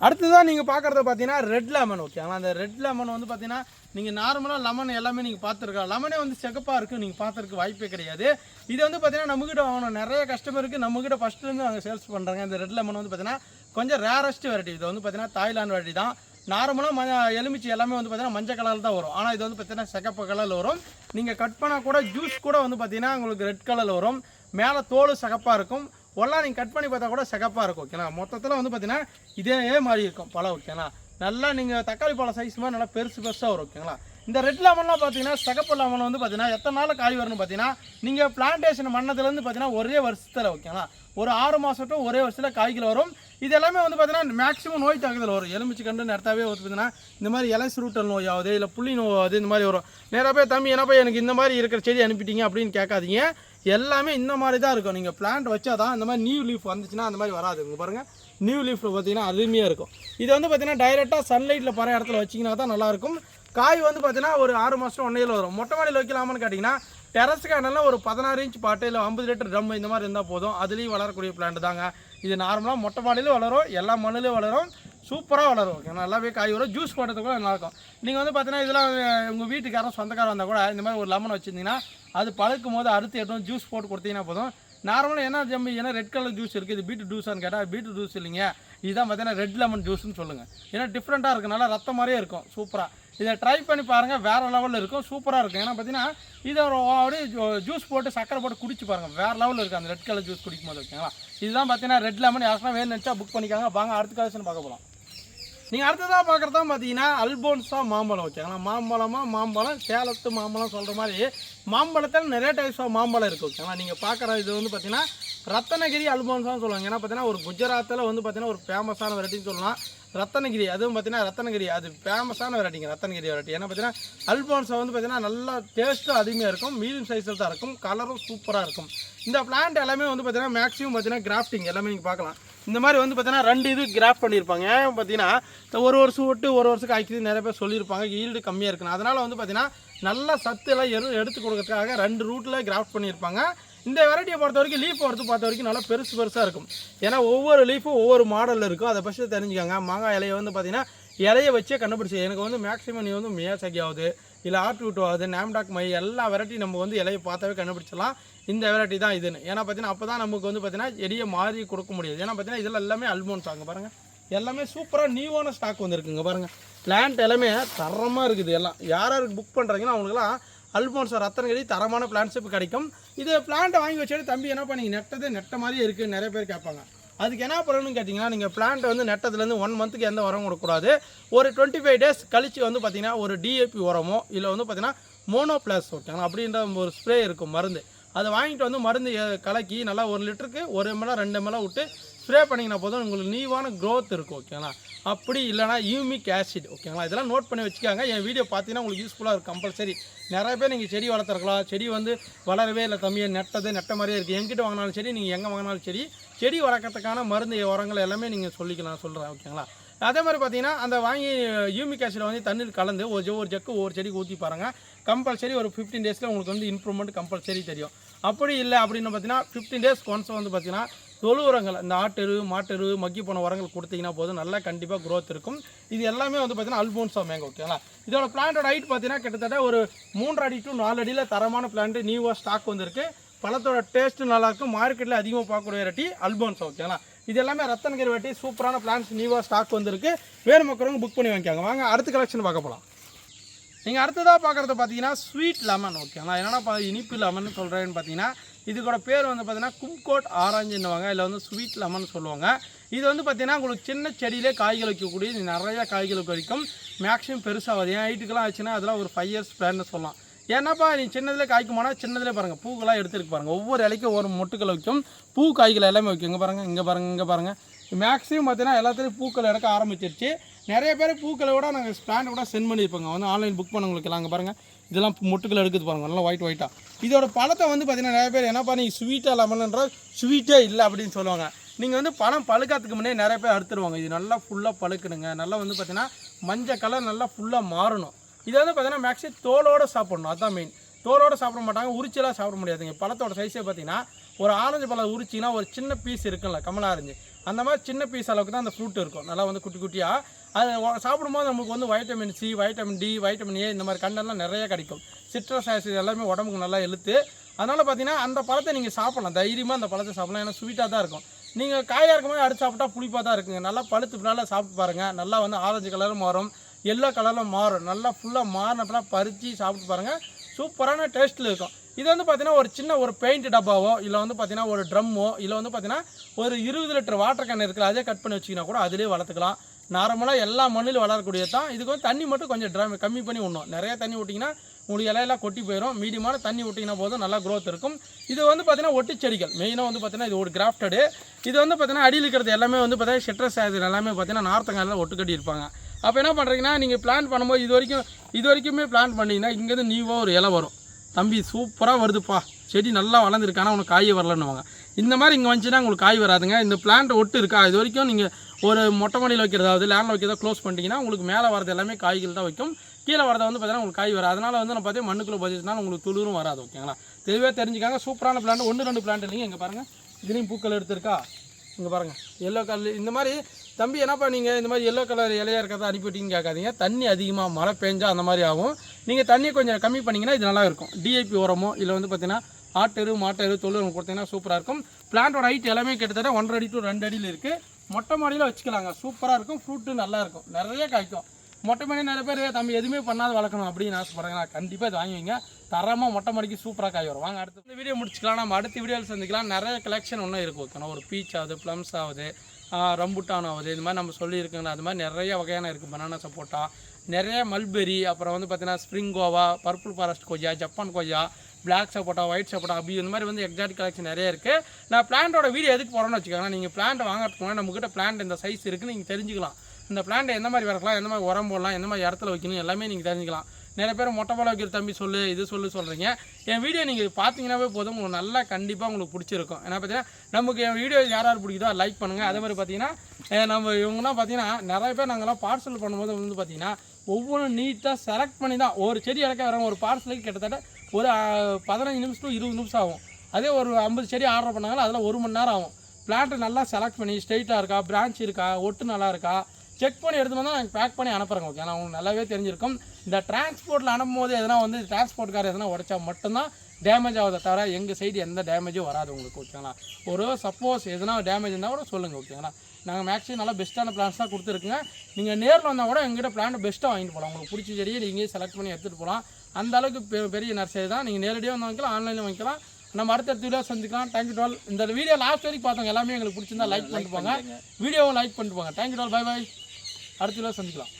அடுத்ததான் நீங்கள் பார்க்குறத பார்த்தீங்கன்னா ரெட் லெமன் ஓகேங்களா அந்த ரெட் லெமன் வந்து பார்த்தீங்கன்னா நீங்கள் நார்மலாக லெமன் எல்லாமே நீங்கள் பார்த்துருக்கலாம் லெமனே வந்து செகப்பாக இருக்குது நீங்கள் பார்த்துருக்கு வாய்ப்பே கிடையாது. இது வந்து பார்த்தீங்கன்னா நம்மக்கிட்ட வாங்கணும். நிறைய கஸ்டமருக்கு நம்மக்கிட்ட ஃபஸ்ட்லேருந்து நாங்கள் சேல்ஸ் பண்ணுறாங்க இந்த ரெட் லெமன் வந்து பார்த்தீங்கன்னா கொஞ்சம் ரேரஸ்ட் வெரைட்டி இது வந்து பார்த்தீங்கன்னா தாய்லாந்து வெரைட்டி தான். நார்மலாக ம எலுமிச்சி எல்லாமே வந்து பார்த்தீங்கன்னா மஞ்சள் கலரில் தான் வரும். ஆனால் இது வந்து பார்த்தீங்கன்னா சிகப்பு கலரில் வரும். நீங்கள் கட் பண்ணால் கூட ஜூஸ் கூட வந்து பார்த்தீங்கன்னா உங்களுக்கு ரெட் கலரில் வரும். மேலே தோல் சிகப்பாக இருக்கும். ஒல்லாம் நீங்கள் கட் பண்ணி பார்த்தா கூட சிகப்பாக இருக்கும் ஓகேனா மொத்தத்தில் வந்து பார்த்தீங்கன்னா இதே மாதிரி இருக்கும் பழம் ஓகேங்களா நல்லா நீங்கள் தக்காளி பழம் சைஸ் மாதிரி நல்லா பெருசு பெருசாக வரும் ஓகேங்களா இந்த ரெட் லெமன்லாம் பார்த்தீங்கன்னா சிகப்பு லெமன் வந்து பார்த்தீங்கன்னா எத்தனை நாள் காய் வரும்னு பார்த்தீங்கன்னா நீங்கள் பிளான்டேஷன் மண்ணதுலேருந்து பார்த்தீங்கன்னா ஒரே வருஷத்தில் ஓகேங்களா ஒரு ஆறு மாதம் ஒரே வருஷத்தில் காய்கள் வரும். இது எல்லாமே வந்து பார்த்தீங்கன்னா மேக்ஸிமம் நோய் தாக்குதல் வரும். எலுமிச்சு கண்டு நடத்தாவே வந்து பார்த்தீங்கன்னா இந்த மாதிரி இலை சுருட்டல் நோயாவது இல்லை புள்ளி நோயாவது இந்த மாதிரி வரும். நேராக போய் தம்பி என்ன போய் எனக்கு இந்த மாதிரி இருக்கிற செடி அனுப்பிட்டீங்க அப்படின்னு கேட்காதீங்க. எல்லாமே இந்த மாதிரி தான் இருக்கும். நீங்கள் பிளான்ட் வச்சா தான் இந்த மாதிரி நியூ லீஃப் வந்துச்சுன்னா அந்த மாதிரி வராது. இங்கே பாருங்கள் நியூ லீஃபில் பார்த்தீங்கன்னா அருமையாக இருக்கும். இது வந்து பார்த்தீங்கன்னா டைரெக்டாக சன்லைட்டில் பற இடத்துல வச்சிங்கன்னா தான் நல்லாயிருக்கும் காய் வந்து பார்த்தீங்கன்னா ஒரு ஆறு மாதம் ஒன்றையில் வரும். மொட்டை மாடியில் வைக்கலாமான்னு கேட்டிங்கன்னா டெரஸுக்கு கார்டனில் ஒரு பதினாறு இன்ச் பாட்டு இல்லை ஐம்பது லிட்டர் ட்ரம் இந்த மாதிரி இருந்தால் போதும். அதுலேயும் வளரக்கூடிய பிளான்ட் தாங்க. இது நார்மலாக மொட்டை மாடியிலும் வளரும் எல்லா மண்ணிலையும் வளரும். சூப்பராக வளரும் ஓகே நல்லாவே காய் வரும். ஜூஸ் போடுறது கூட நல்லாயிருக்கும். நீங்கள் வந்து பார்த்தீங்கன்னா இதெல்லாம் உங்கள் வீட்டுக்காரன் சொந்தக்காரன் வந்தால் கூட இந்த மாதிரி ஒரு லெமன் வச்சுருந்தீங்கன்னா அது பழுக்கும் போது அறுத்து எடுத்து ஜூஸ் போட்டு கொடுத்தீங்கன்னா போதும். நார்மலாக என்ன ஜம்பி ஏன்னா ரெட் கலர் ஜூஸ் இருக்குது இது பீட்ரூட் ஜூஸான்னு கேட்டால் பீட்ரூட் ஜூஸ் இல்லைங்க. இதுதான் பார்த்தீங்கன்னா ரெட் லெமன் ஜூஸ்னு சொல்லுங்கள் ஏன்னா டிஃப்ரெண்ட்டாக இருக்கும் நல்லா ரத்தம் மாதிரியே இருக்கும் சூப்பராக இதை ட்ரை பண்ணி பாருங்கள் வேறு லெவலில் இருக்கும் சூப்பராக இருக்கும். ஏன்னா பார்த்தீங்கன்னா இதை ஒரு அப்படியே ஜூஸ் போட்டு சக்கரை போட்டு குடிச்சு பாருங்கள் வேறு லெவலில் இருக்குது அந்த ரெட் கலர் ஜூஸ் குடிக்கும் போது ஓகேங்களா இதுதான் பார்த்தீங்கன்னா ரெட் லெமன் யாருன்னா வேணும்னு நினச்சா புக் பண்ணிக்காங்க. வாங்க அடுத்த கலெக்ஷன் பார்க்க போகலாம் நீங்கள் அடுத்ததாக பார்க்குறதா பார்த்தீங்கன்னா அல்போன்ஸா மாம்பழம் ஓகேங்களா மாம்பழமாக மாம்பழம் சேலத்து மாம்பழம் சொல்கிற மாதிரி மாம்பழத்தில் நிறைய டைப்ஸ் ஆஃப் மாம்பழம் இருக்குது ஓகேங்களா நீங்கள் பார்க்குற இது வந்து பார்த்தீங்கன்னா ரத்தனகிரி அல்போன்ஸான்னு சொல்லுவாங்க. ஏன்னா பார்த்தீங்கன்னா ஒரு குஜராத்தில் வந்து பார்த்தீங்கன்னா ஒரு ஃபேமஸான வெரைட்டின்னு சொல்லலாம். ரத்தனகிரி அதுவும் பார்த்தீங்கன்னா ரத்தனகிரி அது ஃபேமஸான வெரைட்டிங்க ரத்தனகிரி வெரைட்டி ஏன்னா பார்த்தீங்கன்னா அல்போன்ஸா வந்து பார்த்தீங்கன்னா நல்லா டேஸ்ட்டும் அதிகமாக இருக்கும். மீடியம் சைஸில் தான் இருக்கும். கலரும் சூப்பராக இருக்கும். இந்த பிளான்ட் எல்லாமே வந்து பார்த்தீங்கன்னா மேக்ஸிமம் பார்த்தீங்கன்னா கிராஃப்டிங் எல்லாமே நீங்கள் பார்க்கலாம் இந்த மாதிரி வந்து பார்த்தீங்கன்னா ரெண்டு இது கிராஃப்ட் பண்ணியிருப்பாங்க ஏன் பார்த்தீங்கன்னா ஒரு வருஷம் விட்டு ஒரு வருஷம் காய்க்குது நிறைய பேர் சொல்லியிருப்பாங்க. ஈல்டு கம்மியாக இருக்குன்னு. அதனால் வந்து பார்த்தீங்கன்னா நல்ல சத்து எல்லாம் எரு எடுத்து கொடுக்கறதுக்காக ரெண்டு ரூட்டில் கிராஃப்ட் பண்ணியிருப்பாங்க இந்த வெரைட்டியை பொறுத்த வரைக்கும் லீஃப் எடுத்து பார்த்த வரைக்கும் நல்லா பெருசு பெருசாக இருக்கும். ஏன்னா ஒவ்வொரு லீஃபும் ஒவ்வொரு மாடலில் இருக்கும். அதை ஃபஸ்ட்டு தெரிஞ்சுக்காங்க. மாங்காய் இலையை வந்து பார்த்தீங்கன்னா இலையை வச்சே கண்டுபிடிச்சி. எனக்கு வந்து மேக்ஸிமம் நீ வந்து மியாசகி ஆகுது. இல்லை ஆர் டூ டூ அது நேம்டாக் மை எல்லா வெரைட்டி நம்ம வந்து இலையை பார்த்தாவே கண்டுபிடிச்சிடலாம். இந்த வெரைட்டி தான் இதுன்னு. ஏன்னா பார்த்தீங்கன்னா அப்போ தான் நமக்கு வந்து பார்த்தீங்கன்னா எடியை மாறி கொடுக்க முடியாது. ஏன்னா பார்த்தீங்கன்னா இதில் எல்லாமே அல்மோன்ஸ் ஆகும் பாருங்கள் எல்லாமே சூப்பராக நியூவான ஸ்டாக் வந்துருக்குங்க பாருங்கள் பிளான்ட் எல்லாமே தரமாக இருக்குது எல்லாம். யார் யாருக்கு புக் பண்ணுறீங்கன்னா அவங்களுக்குலாம் அல்போன்ஸ் ரத்தன கடி தரமான பிளான்ஸ் இப்போ கிடைக்கும். இது பிளான்ட்டை வாங்கி வச்சுட்டு தம்பி என்ன பண்ணீங்க? நெட்டதே நெட்ட மாதிரியே இருக்குது நிறைய பேர் கேட்பாங்க. அதுக்கு என்ன பண்ணணும்னு கேட்டிங்கன்னா நீங்கள் பிளான்ட் வந்து நெட்டதுலேருந்து ஒன் மந்த்துக்கு எந்த உரம் கொடுக்கக்கூடாது ஒரு டுவெண்ட்டி ஃபைவ் டேஸ் கழிச்சு வந்து பார்த்தீங்கன்னா ஒரு டிஏபி உரமோ இல்லை வந்து பார்த்தீங்கன்னா மோனோ பிளஸ் ஓகேங்களா அப்படின்ற ஒரு ஸ்ப்ரே இருக்கும் மருந்து. அதை வாங்கிட்டு வந்து மருந்து கலக்கி நல்லா ஒரு லிட்டருக்கு ஒரு எம்எல்ஆ ரெண்டு எம்எல்ஆ விட்டு ஸ்ப்ரே பண்ணிங்கன்னா போதும் உங்களுக்கு நீவான க்ரோத் இருக்கும் ஓகேங்களா அப்படி இல்லைனா யூமிக் ஆசிட் ஓகேங்களா இதெல்லாம் நோட் பண்ணி வச்சுக்காங்க. என் வீடியோ பார்த்தீங்கன்னா உங்களுக்கு யூஸ்ஃபுல்லாக இருக்கும் கம்பல்சரி நிறைய பேர் நீங்கள் செடி வளர்த்துருக்கலாம். செடி வந்து வளரவே இல்லை தம்பியை நெட்டது நெட்ட மாதிரியே இருக்குது எங்கிட்ட வாங்கினாலும் சரி நீங்கள் எங்கே வாங்கினாலும் சரி செடி வளர்க்கறதுக்கான மருந்து உரங்கள் எல்லாமே நீங்கள் சொல்லிக்கலாம் சொல்கிறேன் ஓகேங்களா அதே மாதிரி பார்த்தீங்கன்னா அந்த வாங்கி யூமிக் ஆசிடை வந்து தண்ணீர் கலந்து ஒரு ஜ- ஒரு ஜக்கு ஒவ்வொரு செடிக்கு ஊற்றி பாருங்க. கம்பல்சரி ஒரு ஃபிஃப்டீன் டேஸில் உங்களுக்கு வந்து இம்ப்ரூவ்மெண்ட் கம்பல்சரி தெரியும். அப்படி இல்லை அப்படின்னு பார்த்தீங்கன்னா ஃபிஃப்டீன் டேஸ் ஒன்ஸ் வந்து பார்த்தீங்கன்னா தொழு உரங்கள் இந்த ஆட்டெரு மாட்டெரு மக்கி போன உரங்கள் கொடுத்தீங்கன்னா போதும். நல்லா கண்டிப்பாக க்ரோத் இருக்கும். இது எல்லாமே வந்து பார்த்தீங்கன்னா அல்போன்ஸா மேங்கோ ஓகேங்களா இதோட பிளான்டோட ஹைட் பார்த்தீங்கன்னா கிட்டத்தட்ட ஒரு மூன்று அடி டு நாலு அடியில் தரமான பிளான்ட் நியூவாக ஸ்டாக் வந்திருக்கு. பழத்தோட டேஸ்ட்டு நல்லாயிருக்கும் மார்க்கெட்டில் அதிகமாக பார்க்கக்கூடிய வெரைட்டி அல்போன்ஸ் ஓகேங்களா இது எல்லாமே ரத்தனகிரி வெட்டி சூப்பரான பிளான்ஸ் நியூவாக ஸ்டாக் வந்திருக்கு. வேறு மக்களும் புக் பண்ணி வாங்கிக்காங்க. வாங்க அடுத்த கலெக்ஷன் பார்க்க போகலாம் நீங்கள் அடுத்ததாக பார்க்குறது பார்த்தீங்கன்னா ஸ்வீட் லெமன் ஓகேங்களா என்னென்னா இனிப்பு லெமன் சொல்கிறேன்னு பார்த்தீங்கன்னா இதுக்கோட பேர் வந்து பார்த்தீங்கன்னா கும்கோட் ஆரஞ்சுன்னுவாங்க இல்லை வந்து ஸ்வீட் லெமன் சொல்லுவாங்க. இது வந்து பார்த்தீங்கன்னா உங்களுக்கு சின்ன செடியிலே காய்கள் வைக்கக்கூடிய நிறைய காய்கள் வைக்கும். மேக்ஸிமம் பெருசாகாது என் ஹைட்டுக்கெல்லாம் ஆச்சுன்னா அதெல்லாம் ஒரு ஃபைவ் இயர்ஸ் பிளான்னு சொல்லலாம். ஏன்னாப்பா நீ சின்னதில் காய்க்குமானா சின்னதில் பாருங்கள் பூக்கெல்லாம் எடுத்துருக்கு பாருங்கள் ஒவ்வொரு இலைக்கும் ஒரு மொட்டுக்கள் வைக்கும். பூ காய்கள் எல்லாமே வைக்கும். இங்கே பாருங்கள் இங்கே பாருங்கள் இங்கே பாருங்கள் மேக்ஸிமம் பார்த்தீங்கன்னா எல்லாத்துலேயும் பூக்கள் எடுக்க ஆரம்பிச்சிருச்சு. நிறைய பேர் பூக்களை விட நாங்கள் பிளான் கூட சென்ட் பண்ணியிருப்பாங்க. வந்து ஆன்லைன் புக் பண்ணவங்களுக்கு அங்கே பாருங்கள் இதெல்லாம் மொட்டுக்கள் எடுக்குது பாருங்கள் நல்லா ஒயிட் ஒயிட்டாக இதோட பழத்தை வந்து பார்த்தீங்கன்னா நிறைய பேர் என்னப்பா நீ ஸ்வீட்டாக லெமன்ன்றால் ஸ்வீட்டே இல்லை அப்படின்னு சொல்லுவாங்க. நீங்கள் வந்து பழம் பழுக்கிறதுக்கு முன்னே நிறைய பேர் அறுத்துருவாங்க. இது நல்லா ஃபுல்லாக பழுக்கணுங்க. நல்லா வந்து பார்த்தீங்கன்னா மஞ்சள் கலர் நல்லா ஃபுல்லாக மாறணும். இதை வந்து பார்த்தீங்கன்னா மேக்ஸிமம் தோலோடு சாப்பிடணும். அதான் மெயின் தோலோடு சாப்பிட மாட்டாங்க உரிச்செல்லாம் சாப்பிட முடியாதுங்க. பழத்தோட சைஸே பார்த்தீங்கன்னா ஒரு ஆரஞ்சு பழம் உரிச்சிங்கன்னா ஒரு சின்ன பீஸ் இருக்குல்ல கமலா ஆரஞ்சு. அந்த மாதிரி சின்ன பீஸ் அளவுக்கு தான் அந்த ஃப்ரூட் இருக்கும். நல்லா வந்து குட்டி குட்டியாக அது சாப்பிடும்போது நமக்கு வந்து vitamin C vitamin D vitamin A இந்த மாதிரி கண்டெல்லாம் நிறைய கிடைக்கும். சிட்ரஸ் ஆசிட் எல்லாமே உடம்புக்கு நல்லா இழுத்து அதனால் பார்த்தீங்கன்னா அந்த பழத்தை நீங்கள் சாப்பிடலாம். தைரியமாக அந்த பழத்தை சாப்பிடலாம். ஏன்னா ஸ்வீட்டாக தான் இருக்கும். நீங்கள் காயாக இருக்கும்போது அடிச்சு சாப்பிட்டா புளிப்பாக தான் இருக்குங்க. நல்லா பழுத்து நல்லா சாப்பிட்டு பாருங்கள் நல்லா வந்து ஆரஞ்சு கலரும் மாறும். எல்லோ கலரில் மாறும். நல்லா ஃபுல்லாக மாறினப்பெல்லாம் பறித்து சாப்பிட்டு பாருங்கள் சூப்பரான டேஸ்ட்டில் இருக்கும். இது வந்து பார்த்தீங்கன்னா ஒரு சின்ன ஒரு பெயிண்ட் டப்பாவோ இல்லை வந்து பார்த்தீங்கன்னா ஒரு ட்ரம்மோ இல்லை வந்து பார்த்தீங்கன்னா ஒரு இருபது லிட்டர் வாட்டர் கேன் இருக்குல்ல அதே கட் பண்ணி வச்சிங்கன்னா கூட அதிலே வளர்த்துக்கலாம். நார்மலாக எல்லா மண்ணிலும் வளரக்கூடியது தான். இதுக்கு வந்து தண்ணி மட்டும் கொஞ்சம் ட்ரம் கம்மி பண்ணி விடணும். நிறைய தண்ணி விட்டிங்கன்னா உங்களுக்கு இலையெல்லாம் கொட்டி போயிடும் மீடியமான தண்ணி விட்டிங்கன்னா போதும். நல்லா க்ரோத் இருக்கும். இது வந்து பார்த்தீங்கன்னா ஒட்டி செடிகள். மெயினாக வந்து பார்த்தீங்கன்னா இது ஒரு கிராஃப்டடு இது வந்து பார்த்தீங்கன்னா அடியில் இருக்கிறது எல்லாமே வந்து பார்த்தீங்கன்னா ஷெட்ரஸ் ஆகுது எல்லாமே பார்த்தீங்கன்னா நார்த்தங்காலில் ஒட்டு கட்டி இருப்பாங்க அப்போ என்ன பண்ணுறீங்கன்னா நீங்கள் பிளான் பண்ணும்போது இது வரைக்கும் இது வரைக்குமே பிளான் பண்ணிங்கன்னா இங்கேருந்து நீவாக ஒரு இலை வரும். தம்பி சூப்பராக வருதுப்பா. செடி நல்லா வளர்ந்துருக்கு. ஆனால் உனக்கு காய் வரலன்னுவாங்க. இந்த மாதிரி இங்கே வந்துச்சுன்னா உங்களுக்கு காய் வராதுங்க. இந்த பிளான்ட் ஒட்டு இருக்கா? இது வரைக்கும் நீங்கள் ஒரு மொட்டை மாடியில் வைக்கிறதாவது லேண்டில் வைக்கிறதா க்ளோஸ் பண்ணிட்டீங்கன்னா உங்களுக்கு மேலே வரது எல்லாமே காய்கள் தான் வைக்கும். கீழே வரதை வந்து பார்த்தீங்கன்னா உங்களுக்கு காய் வராது. அதனால் வந்து நான் பார்த்தீங்கன்னா மண்ணுக்குள்ளே பதிச்சுனால உங்களுக்கு துளிரும் வராது ஓகேங்களா தெளிவாக தெரிஞ்சுக்காங்க. சூப்பரான பிளான்ட் ஒன்று ரெண்டு பிளான்ட் இல்லைங்க. இங்கே பாருங்கள் இதுலேயும் பூக்கள் எடுத்திருக்கா? இங்கே பாருங்கள் எல்லோ கலர் இந்த மாதிரி தம்பி என்னப்பா நீங்கள் இந்த மாதிரி எல்லோ கலர் இலையா இருக்கிறத அனுப்பிவிட்டீங்கன்னு கேட்காதீங்க. தண்ணி அதிகமாக மழை பெஞ்சா அந்த மாதிரி ஆகும். நீங்கள் தண்ணியை கொஞ்சம் கம்மி பண்ணிங்கன்னா இது நல்லா இருக்கும். டிஐபி உரமோ இல்லை வந்து பார்த்தீங்கன்னா ஆட்டெரு மாட்டெரு தொழில் கொடுத்தீங்கன்னா சூப்பராக இருக்கும். பிளான்ட்டோட ஹைட் எல்லாமே கிட்டத்தட்ட ஒன்றரை அடி டு ரெண்டு அடியில் இருக்குது மொட்டை மாடியில் வச்சுக்கலாங்க. சூப்பராக இருக்கும். ஃப்ரூட்டு நல்லா இருக்கும். நிறைய காய்க்கும். மொட்டை மாடி நிறைய பேர் தம்பி எதுவுமே பண்ணாத வளர்க்கணும் அப்படின்னு ஆசைப்படுறாங்க. நான் கண்டிப்பாக இது வாங்குவீங்க தரமாக மொட்டை மாடிக்கு சூப்பராக காய் வரும். வாங்க அடுத்த இந்த வீடியோ முடிச்சுக்கலாம். நம்ம அடுத்த வீடியோவில் சந்திக்கலாம். நிறைய கலெக்ஷன் ஒன்றும் இருக்கும் ஓகேனா ஒரு பீச் ஆகுது ப்ளம்ஸ் ஆகுது ரம்புட்டான் ஆகுது. இந்த மாதிரி நம்ம சொல்லியிருக்கோங்கண்ணா அது மாதிரி நிறைய வகையான இருக்குது பனானா சப்போட்டா நிறைய மல்பெரி அப்புறம் வந்து பார்த்தீங்கன்னா ஸ்ப்ரிங் கோவா பர்பிள் ஃபாரஸ்ட் கொய்யா ஜப்பான் கொய்யா பிளாக் சப்போட்டா ஒயிட் சப்போட்டா அப்படி இந்த மாதிரி வந்து எக்ஸாக்ட் கலெக்ஷன் நிறைய இருக்குது நான் பிளான்ட்டோட வீடியோ எதுக்கு போகிறோன்னு வச்சுக்கோங்க நீங்கள் பிளான்ட் வாங்குறதுக்கு முன்னாடி நம்மக்கிட்ட பிளான்ட் இந்த சைஸ் இருக்குன்னு நீங்கள் தெரிஞ்சுக்கலாம். இந்த பிளான்ட் எந்த மாதிரி வளர்க்கலாம் எந்த மாதிரி உரம் போடலாம் எந்த மாதிரி இடத்துல வைக்கணும் எல்லாமே நீங்கள் தெரிஞ்சுக்கலாம். நிறைய பேர் மொட்டை பழம் வைக்கிற தம்பி சொல்லு இது சொல்லு சொல்கிறீங்க என் வீடியோ நீங்கள் பார்த்தீங்கன்னாவே போதும். உங்களுக்கு நல்லா கண்டிப்பாக உங்களுக்கு பிடிச்சிருக்கும். ஏன்னா பார்த்தீங்கன்னா நமக்கு என் வீடியோ யார் யார் பிடிக்குதோ லைக் பண்ணுங்கள் அதே மாதிரி பார்த்தீங்கன்னா நம்ம இவங்கலாம் பார்த்தீங்கன்னா நிறைய பேர் நாங்கள்லாம் பார்சல் பண்ணும்போது வந்து பார்த்தீங்கன்னா ஒவ்வொன்றும் நீட்டாக செலக்ட் பண்ணி தான் ஒரு செடி இறக்க வரோம் ஒரு பார்சலுக்கு கிட்டத்தட்ட ஒரு பதினஞ்சு நிமிஷம் இருபது நிமிஷம் ஆகும். அதே ஒரு ஐம்பது செடி ஆர்டர் பண்ணாங்களோ அதில் ஒரு மணி நேரம் ஆகும். பிளான்ட்டை நல்லா செலக்ட் பண்ணி ஸ்ட்ரைட்டாக இருக்கா பிரான்ச் இருக்கா ஒட்டு நல்லா இருக்கா செக் பண்ணி எடுத்து வந்தால் நாங்கள் பேக் பண்ணி அனுப்புகிறோங்க ஓகே நான் உங்களுக்கு நல்லாவே தெரிஞ்சிருக்கும். இந்த டிரான்ஸ்போர்ட்டில் அனுப்பும் போது எதனா வந்து டிரான்ஸ்போர்ட்கார் எதனா உடைச்சா மட்டும்தான் டேமேஜ் ஆகுதை தவிர எங்கள் சைடு எந்த டேமேஜும் வராது உங்களுக்கு ஓகேங்களா ஒரு சப்போஸ் எதனா டேமேஜ் இருந்தால் கூட சொல்லுங்கள் ஓகேங்களா நாங்கள் மேக்ஸிமம் நல்லா பெஸ்ட்டான பிளான்ஸ் தான் கொடுத்துருக்குங்க. நீங்கள் நேரில் வந்தால் கூட எங்ககிட்ட பிளான் பெஸ்ட்டாக வாங்கிட்டு போகலாம். உங்களுக்கு பிடிச்ச செடியை நீங்கள் செலக்ட் பண்ணி எடுத்துகிட்டு போகலாம். அந்த அளவுக்கு பெரிய நர்சரி தான். நீங்கள் நேரடியாக வந்து வாங்கிக்கலாம் ஆன்லைனில் வாங்கிக்கலாம். நம்ம அடுத்தடுத்த வீடியோ சந்திக்கலாம். தேங்க்யூ டுவெல் இந்த வீடியோ லாஸ்ட் வரைக்கும் பார்த்தவங்க எல்லாமே எங்களுக்கு பிடிச்சிருந்தா லைக் பண்ணிட்டு போங்க. வீடியோவை லைக் பண்ணிட்டு போங்க. Thank you to all bye bye அடுத்த வீடியோ சந்திக்கலாம்.